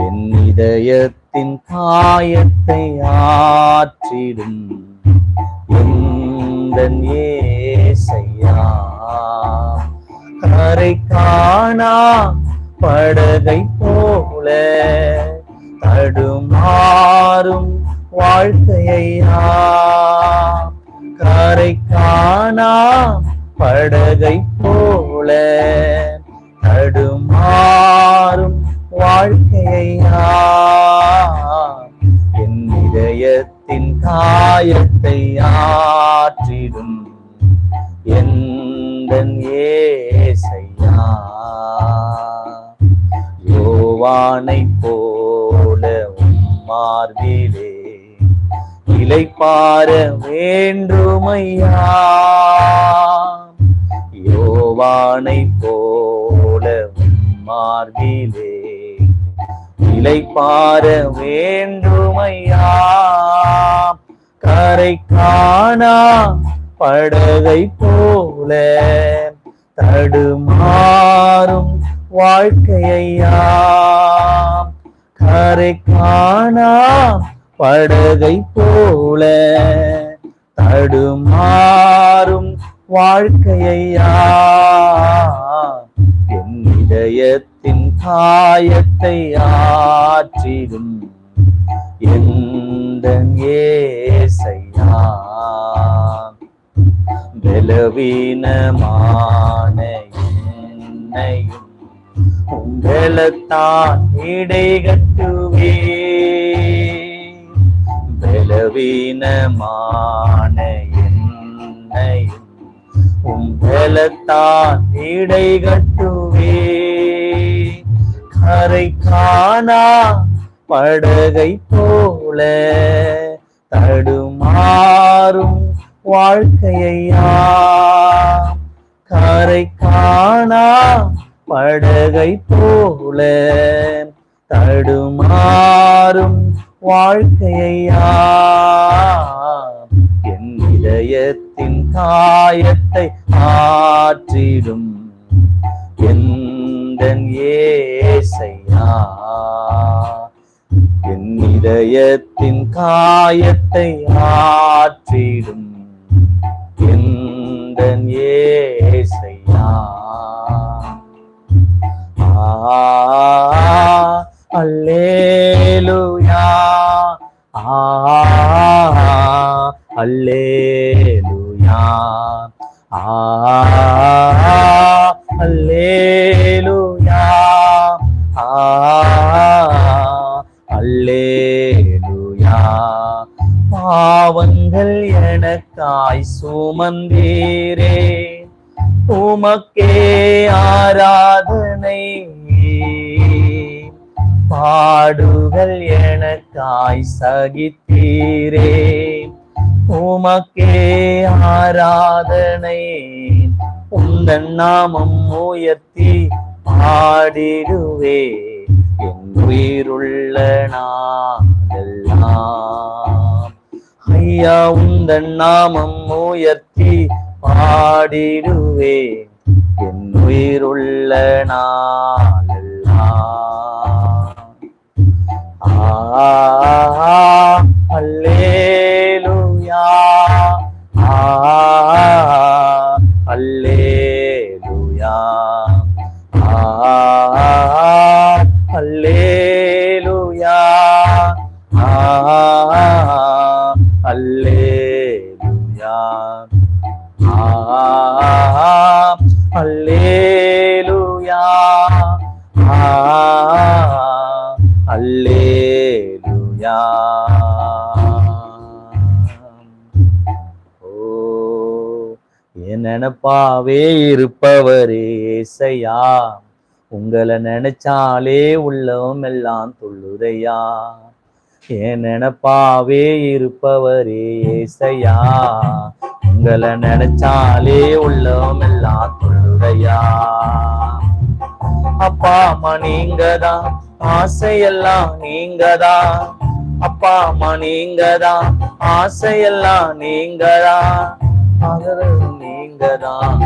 என் இதயத்தின் காயத்தை ஆற்றிடும் எந்தன் ஏசையா? கரை காணா படகை போல தடுமாறும் வாழ்க்கையா கரை காணா படகை போல தடுமாறும் வாழ்க்கையா என் இதயத்தின் காயத்தை ஆற்றிடும். எந்தன் ஏசையா. யோவானை போல உம்மார்பிலே இலைப்பார வேண்டுமையா. யோவானை போ உம்மார்பிலே இலைப்பார வேண்டுமையா? கரை காணா படகை போல? தடுமாறும் வாழ்க்கையா கரை காணா படகை போல? தடுமாறும் வாழ்க்கையா இதயத்தின் காயத்தை ஆற்றிடும் எந்த ஏசையா? பலவீனமான என்னையும் உங்களைத்தான் இடை கட்டுவே. பலவீனமான என்னையும் உங்களைத்தான் இடை கட்டுவே. கரை காணா படகை போல தடுமாறும் வாழ்க்கையா கரை காணா படகை போல தடுமாறும் வாழ்க்கையா என் இதயத்தின் காயத்தை ஆற்றிடும். எந்த ஏ ஏசையா என் இதயத்தின் காயத்தை ஆற்றிடும் எந்தன் ஏசையா? ஆ அல்லேலுயா? ஆ அல்லேலுயா? ஆ பாவங்கள் எனக்காய் சுமந்தீரே. உமக்கே ஆராதனை. பாடுகள் எனக்காய் சகித்தீரே. உமக்கே ஆராதனை. உந்தன் நாமம் உயர்த்தி பாடிடுவே. என் உயிருள்ள நாங்கள் ஐயா உந்தன் நாமம் உயர்த்தி பாடிடுவே என் உயிருள்ள நாளெல்லாம் அல்லேலுயா ஆ அல்லேலுயா ஓ என் நினப்பாவே இருப்பவரே இசையா உங்களை நினைச்சாலே உள்ளவம் எல்லாம் துள்ளுதையா. என் நினப்பாவே இருப்பவரே ஏசையா. உங்களை நினைச்சாலே உள்ளம் எல்லாம் துள்ளுதையா அப்பா அம்மா நீங்கதான் ஆசையெல்லாம் நீங்கதான் அப்பா அம்மா நீங்கதான் ஆசையெல்லாம் நீங்கதான் ஆதரவு நீங்கதான்